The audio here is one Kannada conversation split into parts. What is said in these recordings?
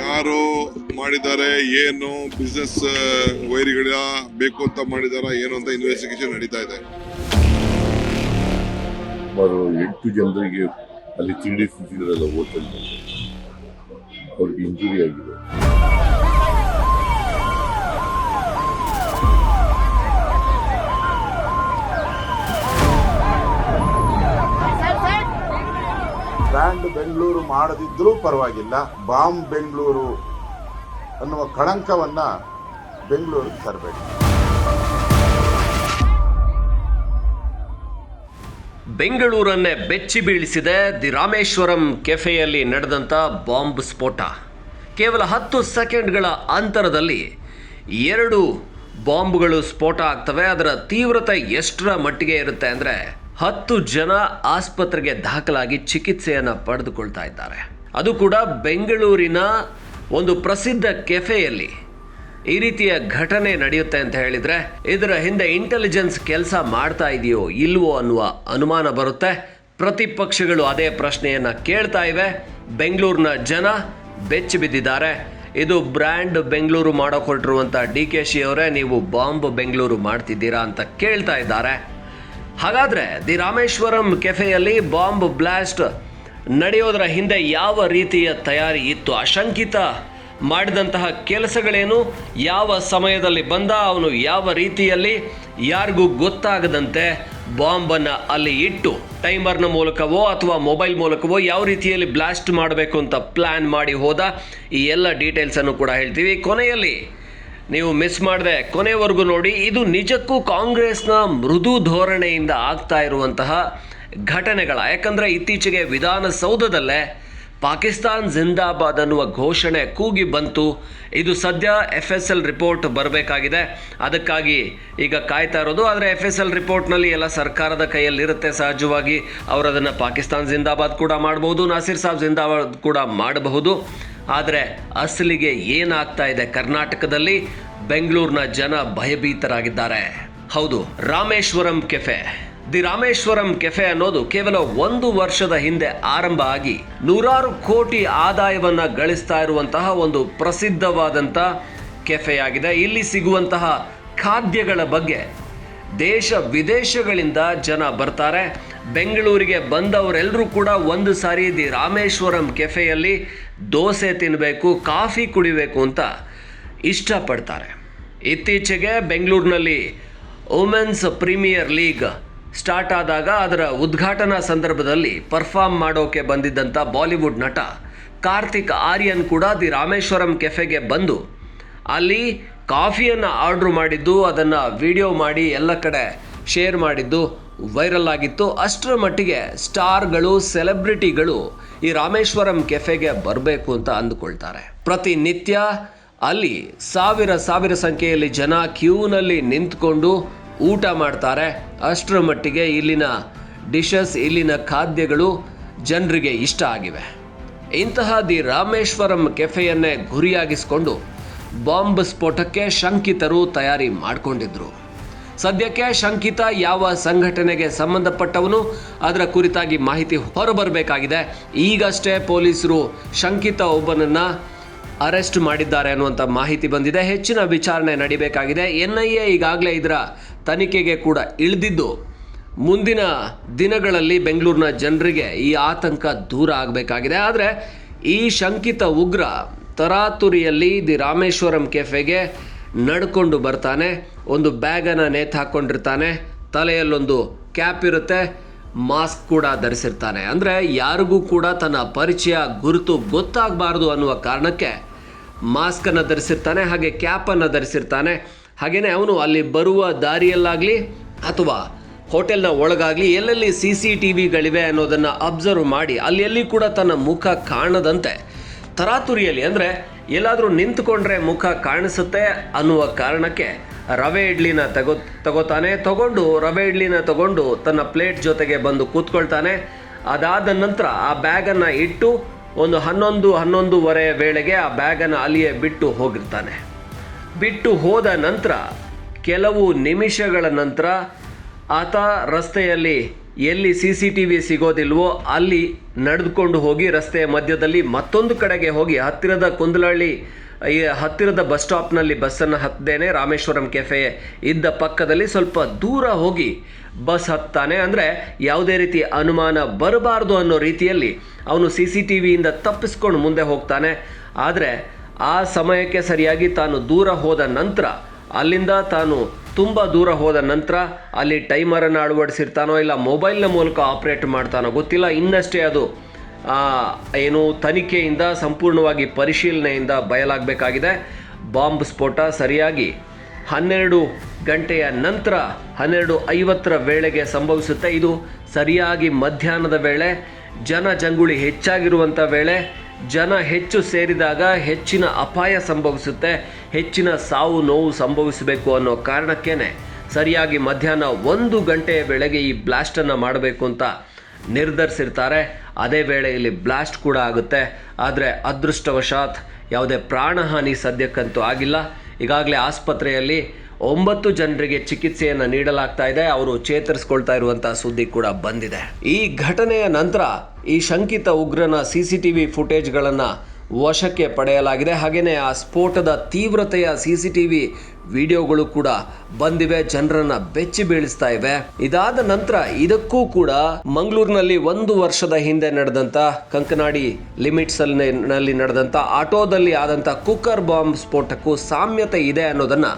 ಯಾರು ಮಾಡಿದ್ದಾರೆ, ಏನು ಬಿಸ್ನೆಸ್ ವೈರಿಗಳ ಬೇಕು ಅಂತ ಮಾಡಿದಾರ, ಏನು ಅಂತ ಇನ್ವೆಸ್ಟಿಗೇಷನ್ ನಡೀತಾ ಇದೆ. ಸುಮಾರು ಎಂಟು ಜನರಿಗೆ ಅಲ್ಲಿ ತಿಂಡಿ ತಿಂತಿದ್ರಲ್ಲ ಹೋಟೆಲ್ ಅವ್ರಿಗೆ ಇಂಜುರಿ ಆಗಿದೆ. ಬೆಂಗಳೂರು ಮಾಡದಿದ್ರೂ ಪರವಾಗಿಲ್ಲ. ಬಾಂಬ್ ಬೆಂಗಳೂರು ಅನ್ನುವ ಕಳಂಕವನ್ನ ಬೆಂಗಳೂರಿಗೆ ತರಬೇಕು ಬೆಂಗಳೂರನ್ನೇ ಬೆಚ್ಚಿ ಬೀಳಿಸಿದೆ ದಿ ರಾಮೇಶ್ವರಂ ಕೆಫೆಯಲ್ಲಿ ನಡೆದಂಥ ಬಾಂಬ್ ಸ್ಫೋಟ. ಕೇವಲ ಹತ್ತು ಸೆಕೆಂಡ್ಗಳ ಅಂತರದಲ್ಲಿ ಎರಡು ಬಾಂಬ್ಗಳು ಸ್ಫೋಟ ಆಗ್ತವೆ. ಅದರ ತೀವ್ರತೆ ಎಷ್ಟರ ಮಟ್ಟಿಗೆ ಇರುತ್ತೆ ಅಂದರೆ ಹತ್ತು ಜನ ಆಸ್ಪತ್ರೆಗೆ ದಾಖಲಾಗಿ ಚಿಕಿತ್ಸೆಯನ್ನು ಪಡೆದುಕೊಳ್ತಾ ಇದ್ದಾರೆ. ಅದು ಕೂಡ ಬೆಂಗಳೂರಿನ ಒಂದು ಪ್ರಸಿದ್ಧ ಕೆಫೆಯಲ್ಲಿ. ಈ ರೀತಿಯ ಘಟನೆ ನಡೆಯುತ್ತೆ ಅಂತ ಹೇಳಿದ್ರೆ, ಇದರ ಹಿಂದೆ ಇಂಟೆಲಿಜೆನ್ಸ್ ಕೆಲಸ ಮಾಡ್ತಾ ಇದೆಯೋ ಇಲ್ವೋ ಅನ್ನುವ ಅನುಮಾನ ಬರುತ್ತೆ. ಪ್ರತಿಪಕ್ಷಗಳು ಅದೇ ಪ್ರಶ್ನೆಯನ್ನ ಕೇಳ್ತಾ ಇವೆ. ಬೆಂಗಳೂರಿನ ಜನ ಬೆಚ್ಚಿ ಬಿದ್ದಿದ್ದಾರೆ. ಇದು ಬ್ರ್ಯಾಂಡ್ ಬೆಂಗಳೂರು ಮಾಡೋಕೆ ಹೊರಟಿರುವಂಥ ಡಿ ಕೆ ಶಿ ಅವರೇ, ನೀವು ಬಾಂಬ್ ಬೆಂಗಳೂರು ಮಾಡ್ತಿದ್ದೀರಾ ಅಂತ ಕೇಳ್ತಾ ಇದ್ದಾರೆ. ಹಾಗಾದ್ರೆ ದಿ ರಾಮೇಶ್ವರಂ ಕೆಫೆಯಲ್ಲಿ ಬಾಂಬ್ ಬ್ಲಾಸ್ಟ್ ನಡೆಯೋದರ ಹಿಂದೆ ಯಾವ ರೀತಿಯ ತಯಾರಿ ಇತ್ತು? ಅಶಂಕಿತ ಮಾಡಿದಂತಹ ಕೆಲಸಗಳೇನು? ಯಾವ ಸಮಯದಲ್ಲಿ ಬಂದ? ಅವನು ಯಾವ ರೀತಿಯಲ್ಲಿ? ಯಾರಿಗೂ ಗೊತ್ತಾಗದಂತೆ ಬಾಂಬನ್ನು ಅಲ್ಲಿ ಇಟ್ಟು ಟೈಮರ್ನ ಮೂಲಕವೋ ಅಥವಾ ಮೊಬೈಲ್ ಮೂಲಕವೋ ಯಾವ ರೀತಿಯಲ್ಲಿ ಬ್ಲಾಸ್ಟ್ ಮಾಡಬೇಕು ಅಂತ ಪ್ಲ್ಯಾನ್ ಮಾಡಿ ಹೋದ? ಈ ಎಲ್ಲ ಡೀಟೇಲ್ಸನ್ನು ಕೂಡ ಹೇಳ್ತೀವಿ. ಕೊನೆಯಲ್ಲಿ ನೀವು ಮಿಸ್ ಮಾಡದೆ ಕೊನೆವರೆಗೂ ನೋಡಿ, ಇದು ನಿಜಕ್ಕೂ ಕಾಂಗ್ರೆಸ್ನ ಮೃದು ಧೋರಣೆಯಿಂದ ಆಗ್ತಾ ಇರುವಂತಹ ಘಟನೆಗಳ, ಯಾಕಂದರೆ ಇತ್ತೀಚೆಗೆ ವಿಧಾನಸೌಧದಲ್ಲೇ ಪಾಕಿಸ್ತಾನ್ ಜಿಂದಾಬಾದ್ ಅನ್ನುವ ಘೋಷಣೆ ಕೂಗಿ ಬಂತು. ಇದು ಸದ್ಯ ಎಫ್ ಎಸ್ ಎಲ್ ರಿಪೋರ್ಟ್ ಬರಬೇಕಾಗಿದೆ. ಅದಕ್ಕಾಗಿ ಈಗ ಕಾಯ್ತಾ ಇರೋದು. ಆದರೆ ಎಫ್ ಎಸ್ ಎಲ್ ರಿಪೋರ್ಟ್ನಲ್ಲಿ ಎಲ್ಲ ಸರ್ಕಾರದ ಕೈಯಲ್ಲಿರುತ್ತೆ ಸಹಜವಾಗಿ. ಅವರು ಅದನ್ನು ಪಾಕಿಸ್ತಾನ್ ಜಿಂದಾಬಾದ್ ಕೂಡ ಮಾಡಬಹುದು ನಾಸಿರ್ ಸಾಬ್ ಜಿಂದಾಬಾದ್ ಕೂಡ ಮಾಡಬಹುದು. ಆದರೆ ಅಸಲಿಗೆ ಏನಾಗ್ತಾ ಇದೆ ಕರ್ನಾಟಕದಲ್ಲಿ? ಬೆಂಗಳೂರಿನ ಜನ ಭಯಭೀತರಾಗಿದ್ದಾರೆ. ಹೌದು, Rameshwaram cafe. The Rameshwaram cafe ಅನ್ನೋದು ಕೇವಲ ಒಂದು ವರ್ಷದ ಹಿಂದೆ ಆರಂಭ ಆಗಿ ನೂರಾರು ಕೋಟಿ ಆದಾಯವನ್ನ ಗಳಿಸ್ತಾ ಇರುವಂತಹ ಒಂದು ಪ್ರಸಿದ್ಧವಾದಂಥ ಕೆಫೆಯಾಗಿದೆ. ಇಲ್ಲಿ ಸಿಗುವಂತಹ ಖಾದ್ಯಗಳ ಬಗ್ಗೆ ದೇಶ ವಿದೇಶಗಳಿಂದ ಜನ ಬರ್ತಾರೆ. ಬೆಂಗಳೂರಿಗೆ ಬಂದವರೆಲ್ಲರೂ ಕೂಡ ಒಂದು ಸಾರಿ ದಿ ರಾಮೇಶ್ವರಂ ಕೆಫೆಯಲ್ಲಿ ದೋಸೆ ತಿನ್ನಬೇಕು ಕಾಫಿ ಕುಡಿಬೇಕು ಅಂತ ಇಷ್ಟಪಡ್ತಾರೆ. ಇತ್ತೀಚೆಗೆ ಬೆಂಗಳೂರಿನಲ್ಲಿ ವುಮೆನ್ಸ್ ಪ್ರೀಮಿಯರ್ ಲೀಗ್ ಸ್ಟಾರ್ಟ್ ಆದಾಗ ಅದರ ಉದ್ಘಾಟನಾ ಸಂದರ್ಭದಲ್ಲಿ ಪರ್ಫಾರ್ಮ್ ಮಾಡೋಕೆ ಬಂದಿದ್ದಂಥ ಬಾಲಿವುಡ್ ನಟ ಕಾರ್ತಿಕ್ ಆರ್ಯನ್ ಕೂಡ ದಿ ರಾಮೇಶ್ವರಂ ಕೆಫೆಗೆ ಬಂದು ಅಲ್ಲಿ ಕಾಫಿಯನ್ನು ಆರ್ಡ್ರ್ ಮಾಡಿದ್ದು, ಅದನ್ನು ವಿಡಿಯೋ ಮಾಡಿ ಎಲ್ಲ ಕಡೆ ಶೇರ್ ಮಾಡಿದ್ದು, ವೈರಲ್ ಆಗಿತ್ತು. ಅಷ್ಟರ ಮಟ್ಟಿಗೆ ಸ್ಟಾರ್ಗಳು, ಸೆಲೆಬ್ರಿಟಿಗಳು ಈ ರಾಮೇಶ್ವರಂ ಕೆಫೆಗೆ ಬರಬೇಕು ಅಂತ ಅಂದುಕೊಳ್ತಾರೆ. ಪ್ರತಿನಿತ್ಯ ಅಲ್ಲಿ ಸಾವಿರ ಸಾವಿರ ಸಂಖ್ಯೆಯಲ್ಲಿ ಜನ ಕ್ಯೂನಲ್ಲಿ ನಿಂತ್ಕೊಂಡು ಊಟ ಮಾಡ್ತಾರೆ. ಅಷ್ಟರ ಮಟ್ಟಿಗೆ ಇಲ್ಲಿನ ಡಿಶಸ್, ಇಲ್ಲಿನ ಖಾದ್ಯಗಳು ಜನರಿಗೆ ಇಷ್ಟ ಆಗಿವೆ. ಇಂತಹ ದಿ ರಾಮೇಶ್ವರಂ ಕೆಫೆಯನ್ನೇ ಗುರಿಯಾಗಿಸಿಕೊಂಡು ಬಾಂಬ್ ಸ್ಫೋಟಕ್ಕೆ ಶಂಕಿತರು ತಯಾರಿ ಮಾಡಿಕೊಂಡಿದ್ರು. ಸದ್ಯಕ್ಕೆ ಶಂಕಿತ ಯಾವ ಸಂಘಟನೆಗೆ ಸಂಬಂಧಪಟ್ಟವನು? ಅದರ ಕುರಿತಾಗಿ ಮಾಹಿತಿ ಹೊರಬರಬೇಕಾಗಿದೆ. ಈಗಷ್ಟೇ ಪೊಲೀಸರು ಶಂಕಿತ ಒಬ್ಬನನ್ನ ಅರೆಸ್ಟ್ ಮಾಡಿದ್ದಾರೆ ಅನ್ನುವಂಥ ಮಾಹಿತಿ ಬಂದಿದೆ. ಹೆಚ್ಚಿನ ವಿಚಾರಣೆ ನಡಿಬೇಕಾಗಿದೆ. ಎನ್ ಐ ಎ ಈಗಾಗಲೇ ಇದರ ತನಿಖೆಗೆ ಕೂಡ ಇಳಿದಿದ್ದು. ಮುಂದಿನ ದಿನಗಳಲ್ಲಿ ಬೆಂಗಳೂರಿನ ಜನರಿಗೆ ಈ ಆತಂಕ ದೂರ ಆಗಬೇಕಾಗಿದೆ. ಆದರೆ ಈ ಶಂಕಿತ ಉಗ್ರ ತರಾತುರಿಯಲ್ಲಿ ದಿ ರಾಮೇಶ್ವರಂ ಕೆಫೆಗೆ ನಡ್ಕೊಂಡು ಬರ್ತಾನೆ, ಒಂದು ಬ್ಯಾಗನ್ನು ನೇತು ಹಾಕ್ಕೊಂಡಿರ್ತಾನೆ ತಲೆಯಲ್ಲೊಂದು ಕ್ಯಾಪ್ ಇರುತ್ತೆ, ಮಾಸ್ಕ್ ಕೂಡ ಧರಿಸಿರ್ತಾನೆ. ಅಂದರೆ ಯಾರಿಗೂ ಕೂಡ ತನ್ನ ಪರಿಚಯ, ಗುರುತು ಗೊತ್ತಾಗಬಾರ್ದು ಅನ್ನುವ ಕಾರಣಕ್ಕೆ ಮಾಸ್ಕನ್ನು ಧರಿಸಿರ್ತಾನೆ, ಹಾಗೆ ಕ್ಯಾಪನ್ನು ಧರಿಸಿರ್ತಾನೆ. ಹಾಗೆಯೇ ಅವನು ಅಲ್ಲಿ ಬರುವ ದಾರಿಯಲ್ಲಾಗಲಿ ಅಥವಾ ಹೋಟೆಲ್ನ ಒಳಗಾಗಲಿ ಎಲ್ಲೆಲ್ಲಿ ಸಿ ಸಿ ಟಿ ವಿಗಳಿವೆ ಅನ್ನೋದನ್ನು ಅಬ್ಸರ್ವ್ ಮಾಡಿ, ಅಲ್ಲಿ ಕೂಡ ತನ್ನ ಮುಖ ಕಾಣದಂತೆ ತರಾತುರಿಯಲ್ಲಿ. ಅಂದರೆ ಎಲ್ಲಾದರೂ ನಿಂತ್ಕೊಂಡ್ರೆ ಮುಖ ಕಾಣಿಸುತ್ತೆ ಅನ್ನುವ ಕಾರಣಕ್ಕೆ ರವೆ ಇಡ್ಲಿನ ತಗೋ, ತಗೋತಾನೆ. ತಗೊಂಡು ರವೆ ಇಡ್ಲಿನ ತಗೊಂಡು ತನ್ನ ಪ್ಲೇಟ್ ಜೊತೆಗೆ ಬಂದು ಕೂತ್ಕೊಳ್ತಾನೆ. ಅದಾದ ನಂತರ ಆ ಬ್ಯಾಗನ್ನು ಇಟ್ಟು ಒಂದು ಹನ್ನೊಂದು, ಹನ್ನೊಂದೂವರೆ ವೇಳೆಗೆ ಆ ಬ್ಯಾಗನ್ನು ಅಲ್ಲಿಯೇ ಬಿಟ್ಟು ಹೋಗಿರ್ತಾನೆ. ಬಿಟ್ಟು ಹೋದ ನಂತರ ಕೆಲವು ನಿಮಿಷಗಳ ನಂತರ ಆತ ರಸ್ತೆಯಲ್ಲಿ ಎಲ್ಲಿ ಸಿ ಸಿ ಟಿ ವಿ ಸಿಗೋದಿಲ್ವೋ ಅಲ್ಲಿ ನಡೆದುಕೊಂಡು ಹೋಗಿ ರಸ್ತೆಯ ಮಧ್ಯದಲ್ಲಿ ಮತ್ತೊಂದು ಕಡೆಗೆ ಹೋಗಿ ಹತ್ತಿರದ ಕುಂದಲಹಳ್ಳಿ ಹತ್ತಿರದ ಬಸ್ ಸ್ಟಾಪ್ನಲ್ಲಿ ಬಸ್ಸನ್ನು ಹತ್ತದೇನೆ ರಾಮೇಶ್ವರಂ ಕೆಫೆ ಇದ್ದ ಪಕ್ಕದಲ್ಲಿ ಸ್ವಲ್ಪ ದೂರ ಹೋಗಿ ಬಸ್ ಹತ್ತಾನೆ. ಅಂದರೆ ಯಾವುದೇ ರೀತಿ ಅನುಮಾನ ಬರಬಾರ್ದು ಅನ್ನೋ ರೀತಿಯಲ್ಲಿ ಅವನು ಸಿ ಸಿ ಟಿ ವಿಯಿಂದ ತಪ್ಪಿಸ್ಕೊಂಡು ಮುಂದೆ ಹೋಗ್ತಾನೆ. ಆದರೆ ಆ ಸಮಯಕ್ಕೆ ಸರಿಯಾಗಿ ತಾನು ದೂರ ಹೋದ ನಂತರ ಅಲ್ಲಿಂದ ತಾನು ತುಂಬ ದೂರ ಹೋದ ನಂತರ ಅಲ್ಲಿ ಟೈಮರನ್ನು ಅಳವಡಿಸಿರ್ತಾನೋ ಇಲ್ಲ ಮೊಬೈಲ್ನ ಮೂಲಕ ಆಪ್ರೇಟ್ ಮಾಡ್ತಾನೋ ಗೊತ್ತಿಲ್ಲ. ಇನ್ನಷ್ಟೇ ಅದು ಏನು ತನಿಖೆಯಿಂದ ಸಂಪೂರ್ಣವಾಗಿ ಪರಿಶೀಲನೆಯಿಂದ ಬಯಲಾಗಬೇಕಾಗಿದೆ. ಬಾಂಬ್ ಸ್ಫೋಟ ಸರಿಯಾಗಿ ಹನ್ನೆರಡು ಗಂಟೆಯ ನಂತರ ಹನ್ನೆರಡು ಐವತ್ತರ ವೇಳೆಗೆ ಸಂಭವಿಸುತ್ತೆ. ಇದು ಸರಿಯಾಗಿ ಮಧ್ಯಾಹ್ನದ ವೇಳೆ, ಜನ ಜಂಗುಳಿ ಹೆಚ್ಚಾಗಿರುವಂಥ ವೇಳೆ ಜನ ಹೆಚ್ಚು ಸೇರಿದಾಗ ಹೆಚ್ಚಿನ ಅಪಾಯ ಸಂಭವಿಸುತ್ತೆ, ಹೆಚ್ಚಿನ ಸಾವು ನೋವು ಸಂಭವಿಸಬೇಕು ಅನ್ನೋ ಕಾರಣಕ್ಕೇನೆ ಸರಿಯಾಗಿ ಮಧ್ಯಾಹ್ನ ಒಂದು ಗಂಟೆಯ ವೇಳೆಗೆ ಈ ಬ್ಲಾಸ್ಟನ್ನು ಮಾಡಬೇಕು ಅಂತ ನಿರ್ಧರಿಸಿರ್ತಾರೆ. ಅದೇ ವೇಳೆಯಲ್ಲಿ ಬ್ಲಾಸ್ಟ್ ಕೂಡ ಆಗುತ್ತೆ. ಆದರೆ ಅದೃಷ್ಟವಶಾತ್ ಯಾವುದೇ ಪ್ರಾಣಹಾನಿ ಸದ್ಯಕ್ಕಂತೂ ಆಗಿಲ್ಲ. ಈಗಾಗಲೇ ಆಸ್ಪತ್ರೆಯಲ್ಲಿ ಒಂಬತ್ತು ಜನರಿಗೆ ಚಿಕಿತ್ಸೆಯನ್ನು ನೀಡಲಾಗ್ತಾ ಇದೆ. ಅವರು ಚೇತರಿಸ್ಕೊಳ್ತಾ ಇರುವಂತಹ ಸುದ್ದಿ ಕೂಡ ಬಂದಿದೆ. ಈ ಘಟನೆಯ ನಂತರ ಈ ಶಂಕಿತ ಉಗ್ರನ ಸಿ ಸಿ ಟಿ ವಿ ಫುಟೇಜ್ಗಳನ್ನು ವಶಕ್ಕೆ ಪಡೆಯಲಾಗಿದೆ. ಹಾಗೆಯೇ ಆ ಸ್ಫೋಟದ ತೀವ್ರತೆಯ ಸಿ ಸಿ ಟಿ ವಿ ವಿಡಿಯೋಗಳು ಕೂಡ ಬಂದಿವೆ. ಜನರನ್ನ ಬೆಚ್ಚಿ ಬೀಳಿಸ್ತಾ ಇವೆ. ಇದಾದ ನಂತರ ಇದಕ್ಕೂ ಕೂಡ ಮಂಗಳೂರಿನಲ್ಲಿ ಒಂದು ವರ್ಷದ ಹಿಂದೆ ನಡೆದಂತ ಕಂಕನಾಡಿ ಲಿಮಿಟ್ಸ್ನಲ್ಲಿ ನಡೆದಂತ ಆಟೋದಲ್ಲಿ ಆದಂತ ಕುಕ್ಕರ್ ಬಾಂಬ್ ಸ್ಫೋಟಕ್ಕೂ ಸಾಮ್ಯತೆ ಇದೆ ಅನ್ನೋದನ್ನ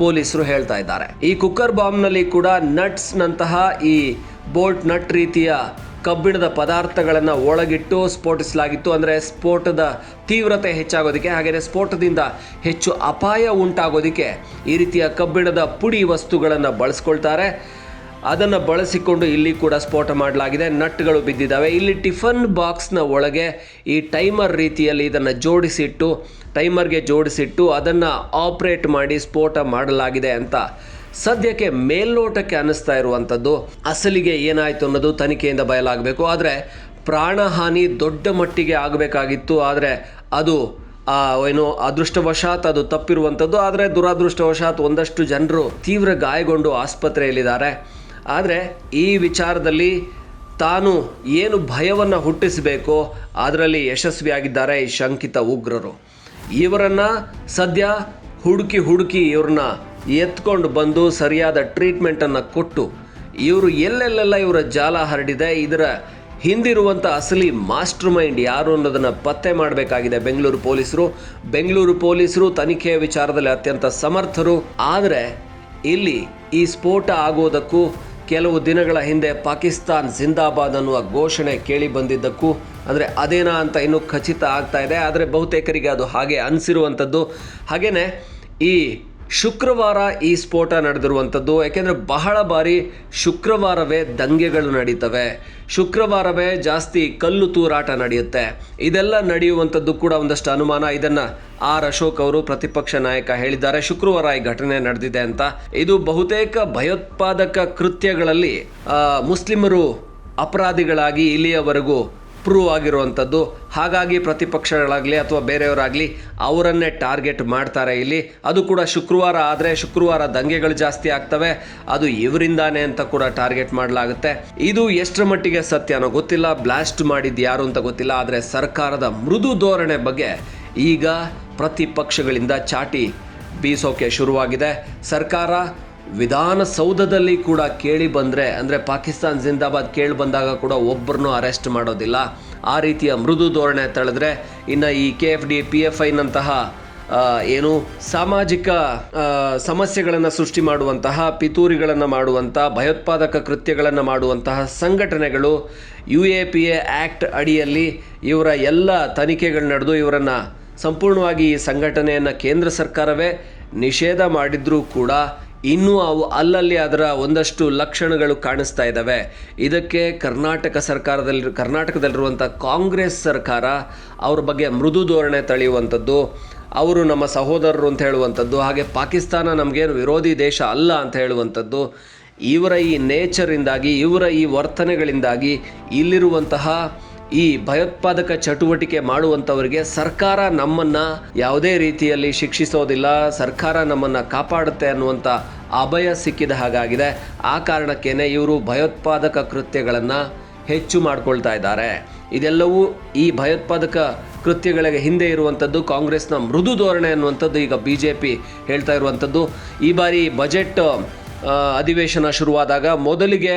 ಪೊಲೀಸರು ಹೇಳ್ತಾ ಇದ್ದಾರೆ. ಈ ಕುಕ್ಕರ್ ಬಾಂಬ್ನಲ್ಲಿ ಕೂಡ ನಟ್ಸ್ ನಂತಹ ಈ ಬೋಟ್ ನಟ್ ರೀತಿಯ ಕಬ್ಬಿಣದ ಪದಾರ್ಥಗಳನ್ನು ಒಳಗಿಟ್ಟು ಸ್ಫೋಟಿಸಲಾಗಿತ್ತು ಅಂದರೆ ಸ್ಫೋಟದ ತೀವ್ರತೆ ಹೆಚ್ಚಾಗೋದಕ್ಕೆ ಹಾಗೆಯೇ ಸ್ಫೋಟದಿಂದ ಹೆಚ್ಚು ಅಪಾಯ ಉಂಟಾಗೋದಕ್ಕೆ ಈ ರೀತಿಯ ಕಬ್ಬಿಣದ ಪುಡಿ ವಸ್ತುಗಳನ್ನು ಬಳಸ್ಕೊಳ್ತಾರೆ. ಅದನ್ನು ಬಳಸಿಕೊಂಡು ಇಲ್ಲಿ ಕೂಡ ಸ್ಫೋಟ ಮಾಡಲಾಗಿದೆ. ನಟ್ಗಳು ಬಿದ್ದಿದ್ದಾವೆ. ಇಲ್ಲಿ ಟಿಫನ್ ಬಾಕ್ಸ್ನ ಒಳಗೆ ಈ ಟೈಮರ್ ರೀತಿಯಲ್ಲಿ ಇದನ್ನು ಜೋಡಿಸಿಟ್ಟು ಟೈಮರ್ಗೆ ಜೋಡಿಸಿಟ್ಟು ಅದನ್ನು ಆಪ್ರೇಟ್ ಮಾಡಿ ಸ್ಫೋಟ ಮಾಡಲಾಗಿದೆ ಅಂತ ಸದ್ಯಕ್ಕೆ ಮೇಲ್ನೋಟಕ್ಕೆ ಅನ್ನಿಸ್ತಾ ಇರುವಂಥದ್ದು ಅಸಲಿಗೆ ಏನಾಯಿತು ಅನ್ನೋದು ತನಿಖೆಯಿಂದ ಬಯಲಾಗಬೇಕು. ಆದರೆ ಪ್ರಾಣಹಾನಿ ದೊಡ್ಡ ಮಟ್ಟಿಗೆ ಆಗಬೇಕಾಗಿತ್ತು. ಆದರೆ ಅದು ಏನು ಅದೃಷ್ಟವಶಾತ್ ಅದು ತಪ್ಪಿರುವಂಥದ್ದು ಆದರೆ ದುರಾದೃಷ್ಟವಶಾತ್ ಒಂದಷ್ಟು ಜನರು ತೀವ್ರ ಗಾಯಗೊಂಡು ಆಸ್ಪತ್ರೆಯಲ್ಲಿದ್ದಾರೆ. ಆದರೆ ಈ ವಿಚಾರದಲ್ಲಿ ತಾನು ಏನು ಭಯವನ್ನು ಹುಟ್ಟಿಸಬೇಕೋ. ಅದರಲ್ಲಿ ಯಶಸ್ವಿಯಾಗಿದ್ದಾರೆ ಈ ಶಂಕಿತ ಉಗ್ರರು. ಇವರನ್ನು ಸದ್ಯ ಹುಡುಕಿ ಹುಡುಕಿ ಇವ್ರನ್ನ ಎತ್ಕೊಂಡು ಬಂದು ಸರಿಯಾದ ಟ್ರೀಟ್ಮೆಂಟನ್ನು ಕೊಟ್ಟು ಇವರು ಎಲ್ಲೆಲ್ಲೆಲ್ಲ ಇವರ ಜಾಲ ಹರಡಿದೆ, ಇದರ ಹಿಂದಿರುವಂಥ ಅಸಲಿ ಮಾಸ್ಟರ್ ಮೈಂಡ್ ಯಾರು ಅನ್ನೋದನ್ನು ಪತ್ತೆ ಮಾಡಬೇಕಾಗಿದೆ ಬೆಂಗಳೂರು ಪೊಲೀಸರು. ಬೆಂಗಳೂರು ಪೊಲೀಸರು ತನಿಖೆಯ ವಿಚಾರದಲ್ಲಿ ಅತ್ಯಂತ ಸಮರ್ಥರು. ಆದರೆ ಇಲ್ಲಿ ಈ ಸ್ಫೋಟ ಆಗೋದಕ್ಕೂ, ಕೆಲವು ದಿನಗಳ ಹಿಂದೆ ಪಾಕಿಸ್ತಾನ್ ಜಿಂದಾಬಾದ್ ಅನ್ನುವ ಘೋಷಣೆ ಕೇಳಿ ಬಂದಿದ್ದಕ್ಕೂ ಅಂದರೆ ಅದೇನಾ ಅಂತ ಇನ್ನೂ ಖಚಿತ ಆಗ್ತಾ ಇದೆ. ಆದರೆ ಬಹುತೇಕರಿಗೆ ಅದು ಹಾಗೆ ಅನಿಸಿರುವಂಥದ್ದು ಹಾಗೆಯೇ ಈ ಶುಕ್ರವಾರ ಈ ಸ್ಫೋಟ ನಡೆದಿರುವಂಥದ್ದು ಯಾಕೆಂದರೆ ಬಹಳ ಬಾರಿ ಶುಕ್ರವಾರವೇ ದಂಗೆಗಳು ನಡೀತವೆ. ಶುಕ್ರವಾರವೇ ಜಾಸ್ತಿ ಕಲ್ಲು ತೂರಾಟ ನಡೆಯುತ್ತೆ. ಇದೆಲ್ಲ ನಡೆಯುವಂಥದ್ದು ಕೂಡ ಒಂದಷ್ಟು ಅನುಮಾನ. ಇದನ್ನು ಆರ್ ಅಶೋಕ್ ಅವರು ಪ್ರತಿಪಕ್ಷ ನಾಯಕ ಹೇಳಿದ್ದಾರೆ. ಶುಕ್ರವಾರ ಈ ಘಟನೆ ನಡೆದಿದೆ ಅಂತ. ಇದು ಬಹುತೇಕ ಭಯೋತ್ಪಾದಕ ಕೃತ್ಯಗಳಲ್ಲಿ ಮುಸ್ಲಿಮರು ಅಪರಾಧಿಗಳಾಗಿ ಇಲ್ಲಿಯವರೆಗೂ ಪ್ರೂವ್ ಆಗಿರುವಂಥದ್ದು ಹಾಗಾಗಿ ಪ್ರತಿಪಕ್ಷಗಳಾಗಲಿ ಅಥವಾ ಬೇರೆಯವರಾಗಲಿ ಅವರನ್ನೇ ಟಾರ್ಗೆಟ್ ಮಾಡ್ತಾರೆ ಇಲ್ಲಿ. ಅದು ಕೂಡ ಶುಕ್ರವಾರ ಆದರೆ ಶುಕ್ರವಾರ ದಂಗೆಗಳು ಜಾಸ್ತಿ ಆಗ್ತವೆ. ಅದು ಇವರಿಂದಾನೆ ಅಂತ ಕೂಡ ಟಾರ್ಗೆಟ್ ಮಾಡಲಾಗುತ್ತೆ. ಇದು ಎಷ್ಟರ ಮಟ್ಟಿಗೆ ಸತ್ಯನೋ ಗೊತ್ತಿಲ್ಲ. ಬ್ಲಾಸ್ಟ್ ಮಾಡಿದ್ದು ಯಾರು ಅಂತ ಗೊತ್ತಿಲ್ಲ. ಆದರೆ ಸರ್ಕಾರದ ಮೃದು ಧೋರಣೆ ಬಗ್ಗೆ ಈಗ ಪ್ರತಿಪಕ್ಷಗಳಿಂದ ಚಾಟಿ ಬೀಸೋಕೆ ಶುರುವಾಗಿದೆ. ಸರ್ಕಾರ ವಿಧಾನಸೌಧದಲ್ಲಿ ಕೂಡ ಕೇಳಿ ಬಂದರೆ, ಅಂದರೆ ಪಾಕಿಸ್ತಾನ್ ಜಿಂದಾಬಾದ್ ಕೇಳಿ ಬಂದಾಗ ಕೂಡ ಒಬ್ಬರನ್ನೂ ಅರೆಸ್ಟ್ ಮಾಡೋದಿಲ್ಲ. ಆ ರೀತಿಯ ಮೃದು ಧೋರಣೆ ತಳೆದ್ರೆ ಇನ್ನು ಈ K F D P F ಐನಂತಹ ಏನು ಸಾಮಾಜಿಕ ಸಮಸ್ಯೆಗಳನ್ನು ಸೃಷ್ಟಿ ಮಾಡುವಂತಹ, ಪಿತೂರಿಗಳನ್ನು ಮಾಡುವಂಥ ಭಯೋತ್ಪಾದಕ ಕೃತ್ಯಗಳನ್ನು ಮಾಡುವಂತಹ ಸಂಘಟನೆಗಳು U A P A act ಅಡಿಯಲ್ಲಿ ಇವರ ಎಲ್ಲ ತನಿಖೆಗಳು ನಡೆದು ಇವರನ್ನು ಸಂಪೂರ್ಣವಾಗಿ ಈ ಸಂಘಟನೆಯನ್ನು ಕೇಂದ್ರ ಸರ್ಕಾರವೇ ನಿಷೇಧ ಮಾಡಿದ್ರೂ ಕೂಡ ಇನ್ನೂ ಅವು ಅಲ್ಲಲ್ಲಿ ಅದರ ಒಂದಷ್ಟು ಲಕ್ಷಣಗಳು ಕಾಣಿಸ್ತಾ ಇದ್ದಾವೆ. ಇದಕ್ಕೆ ಕರ್ನಾಟಕ ಸರ್ಕಾರದಲ್ಲಿ, ಕರ್ನಾಟಕದಲ್ಲಿರುವಂಥ ಕಾಂಗ್ರೆಸ್ ಸರ್ಕಾರ ಅವ್ರ ಬಗ್ಗೆ ಮೃದು ಧೋರಣೆ ತಳೆಯುವಂಥದ್ದು, ಅವರು ನಮ್ಮ ಸಹೋದರರು ಅಂತ ಹೇಳುವಂಥದ್ದು, ಹಾಗೆ ಪಾಕಿಸ್ತಾನ ನಮಗೇನು ವಿರೋಧಿ ದೇಶ ಅಲ್ಲ ಅಂತ ಹೇಳುವಂಥದ್ದು, ಇವರ ಈ ನೇಚರಿಂದಾಗಿ ಇವರ ಈ ವರ್ತನೆಗಳಿಂದಾಗಿ ಇಲ್ಲಿರುವಂತಹ ಈ ಭಯೋತ್ಪಾದಕ ಚಟುವಟಿಕೆ ಮಾಡುವಂಥವರಿಗೆ ಸರ್ಕಾರ ನಮ್ಮನ್ನ ಯಾವುದೇ ರೀತಿಯಲ್ಲಿ ಶಿಕ್ಷಿಸೋದಿಲ್ಲ, ಸರ್ಕಾರ ನಮ್ಮನ್ನ ಕಾಪಾಡುತ್ತೆ ಅನ್ನುವಂಥ ಅಭಯ ಸಿಕ್ಕಿದ ಹಾಗಾಗಿದೆ. ಆ ಕಾರಣಕ್ಕೇನೆ ಇವರು ಭಯೋತ್ಪಾದಕ ಕೃತ್ಯಗಳನ್ನು ಹೆಚ್ಚು ಮಾಡ್ಕೊಳ್ತಾ ಇದ್ದಾರೆ. ಇದೆಲ್ಲವೂ ಈ ಭಯೋತ್ಪಾದಕ ಕೃತ್ಯಗಳಿಗೆ ಹಿಂದೆ ಇರುವಂಥದ್ದು ಕಾಂಗ್ರೆಸ್ನ ಮೃದು ಧೋರಣೆ ಅನ್ನುವಂಥದ್ದು ಈಗ ಬಿ ಜೆ ಪಿ ಹೇಳ್ತಾ ಇರುವಂಥದ್ದು ಈ ಬಾರಿ ಬಜೆಟ್ ಅಧಿವೇಶನ ಶುರುವಾದಾಗ ಮೊದಲಿಗೆ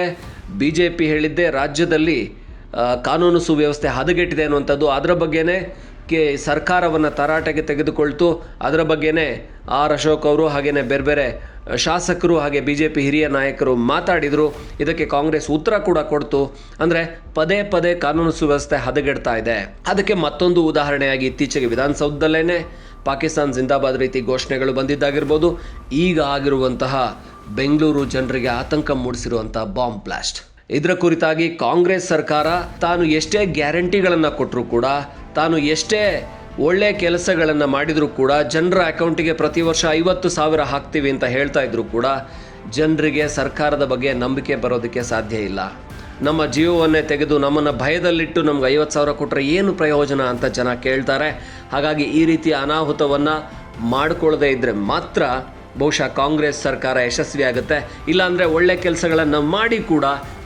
ಬಿ ಜೆ ಪಿ ಹೇಳಿದ್ದೆ ರಾಜ್ಯದಲ್ಲಿ ಕಾನೂನು ಸುವ್ಯವಸ್ಥೆ ಹದಗೆಟ್ಟಿದೆ ಅನ್ನುವಂಥದ್ದು ಅದರ ಬಗ್ಗೆನೇ ಕೆ ಸರ್ಕಾರವನ್ನು ತರಾಟೆಗೆ ತೆಗೆದುಕೊಳ್ತು. ಅದರ ಬಗ್ಗೆನೇ ಆರ್ ಅಶೋಕ್ ಅವರು ಹಾಗೆಯೇ ಬೇರೆ ಬೇರೆ ಶಾಸಕರು ಹಾಗೆ ಬಿ ಜೆ ಪಿ ಹಿರಿಯ ನಾಯಕರು ಮಾತಾಡಿದರು. ಇದಕ್ಕೆ ಕಾಂಗ್ರೆಸ್ ಉತ್ತರ ಕೂಡ ಕೊಡ್ತು. ಅಂದರೆ ಪದೇ ಪದೇ ಕಾನೂನು ಸುವ್ಯವಸ್ಥೆ ಹದಗೆಡ್ತಾ ಇದೆ. ಅದಕ್ಕೆ ಮತ್ತೊಂದು ಉದಾಹರಣೆಯಾಗಿ ಇತ್ತೀಚೆಗೆ ವಿಧಾನಸೌಧದಲ್ಲೇ ಪಾಕಿಸ್ತಾನ್ ಜಿಂದಾಬಾದ್ ರೀತಿ ಘೋಷಣೆಗಳು ಬಂದಿದ್ದಾಗಿರ್ಬೋದು. ಈಗ ಆಗಿರುವಂತಹ ಬೆಂಗಳೂರು ಜನರಿಗೆ ಆತಂಕ ಮೂಡಿಸಿರುವಂಥ ಬಾಂಬ್ ಬ್ಲಾಸ್ಟ್ ಇದರ ಕುರಿತಾಗಿ ಕಾಂಗ್ರೆಸ್ ಸರ್ಕಾರ ತಾನು ಎಷ್ಟೇ ಗ್ಯಾರಂಟಿಗಳನ್ನು ಕೊಟ್ಟರೂ ಕೂಡ, ತಾನು ಎಷ್ಟೇ ಒಳ್ಳೆ ಕೆಲಸಗಳನ್ನು ಮಾಡಿದರೂ ಕೂಡ, ಜನರ ಅಕೌಂಟಿಗೆ ಪ್ರತಿ ವರ್ಷ ಐವತ್ತು ಸಾವಿರ ಹಾಕ್ತೀವಿ ಅಂತ ಹೇಳ್ತಾ ಇದ್ರು ಕೂಡ, ಜನರಿಗೆ ಸರ್ಕಾರದ ಬಗ್ಗೆ ನಂಬಿಕೆ ಬರೋದಕ್ಕೆ ಸಾಧ್ಯ ಇಲ್ಲ. ನಮ್ಮ ಜೀವವನ್ನೇ ತೆಗೆದು ನಮ್ಮನ್ನು ಭಯದಲ್ಲಿಟ್ಟು ನಮ್ಗೆ ಐವತ್ತು ಸಾವಿರ ಕೊಟ್ಟರೆ ಏನು ಪ್ರಯೋಜನ ಅಂತ ಜನ ಕೇಳ್ತಾರೆ. ಹಾಗಾಗಿ ಈ ರೀತಿಯ ಅನಾಹುತವನ್ನು ಮಾಡಿಕೊಳ್ಳದೆ ಇದ್ದರೆ ಮಾತ್ರ ಬಹುಶಃ ಕಾಂಗ್ರೆಸ್ ಸರ್ಕಾರ ಯಶಸ್ವಿ ಆಗುತ್ತೆ ಇಲ್ಲಾಂದರೆ ಒಳ್ಳೆ ಕೆಲಸಗಳನ್ನು ಮಾಡಿ ಕೂಡ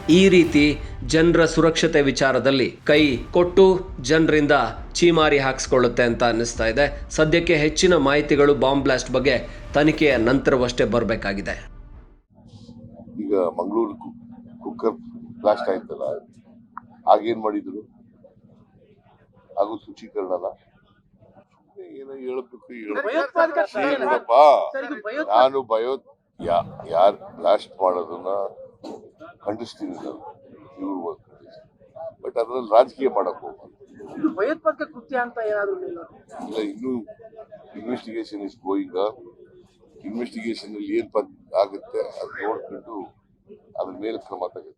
ಈ ರೀತಿ ಜನರ ಸುರಕ್ಷತೆ ವಿಚಾರದಲ್ಲಿ ಕೈ ಕೊಟ್ಟು ಜನರಿಂದ ಚೀಮಾರಿ ಹಾಕಿಸ್ಕೊಳ್ಳುತ್ತೆ ಅಂತ ಅನ್ನಿಸ್ತಾ ಇದೆ. ಸದ್ಯಕ್ಕೆ ಹೆಚ್ಚಿನ ಮಾಹಿತಿಗಳು ಬಾಂಬ್ ಬ್ಲಾಸ್ಟ್ ಬಗ್ಗೆ ತನಿಖೆಯ ನಂತರವಷ್ಟೇ ಬರಬೇಕಾಗಿದೆ. ಈಗ ಮಂಗಳೂರು ಕುಕ್ಕರ್ ಬ್ಲಾಸ್ಟ್ ಆಯ್ತಲ್ಲ ಆಗೇನ್ ಮಾಡಿದ್ರು? ಹಾಗೂ ಶುಚೀಕರಣನ? ಏನೋ ಹೇಳ್ಬೇಕು ಭಯೋತ್ಪಾದಕ ನಾನು ಭಯೋ ಯಾ- ಯಾರ್ ಬ್ಲಾಸ್ಟ್ ಮಾಡೋದನ್ನ ಖಂಡಿಸ್ತೀನಿ ಇವರು ಬಟ್ ಅದ್ರಲ್ಲಿ ರಾಜಕೀಯ ಮಾಡಕ್ ಹೋಗ್ಬಾರ್ದು. ಇದು ಭಯೋತ್ಪಾದಕ ಕೃತ್ಯ ಅಂತ ಏನಾದರೂ ಇಲ್ಲ ಇಲ್ಲ ಇನ್ನೂ ಇನ್ವೆಸ್ಟಿಗೇಷನ್ ಇಸ್ ಗೋಯಿಂಗ್ ಇನ್ವೆಸ್ಟಿಗೇಷನ್ ಅಲ್ಲಿ ಏನ್ ಆಗುತ್ತೆ ಅದು ನೋಡ್ಕೊಂಡು ಅದ್ರ ಮೇಲೆ ಕ್ರಮ ತಗುತ್ತೆ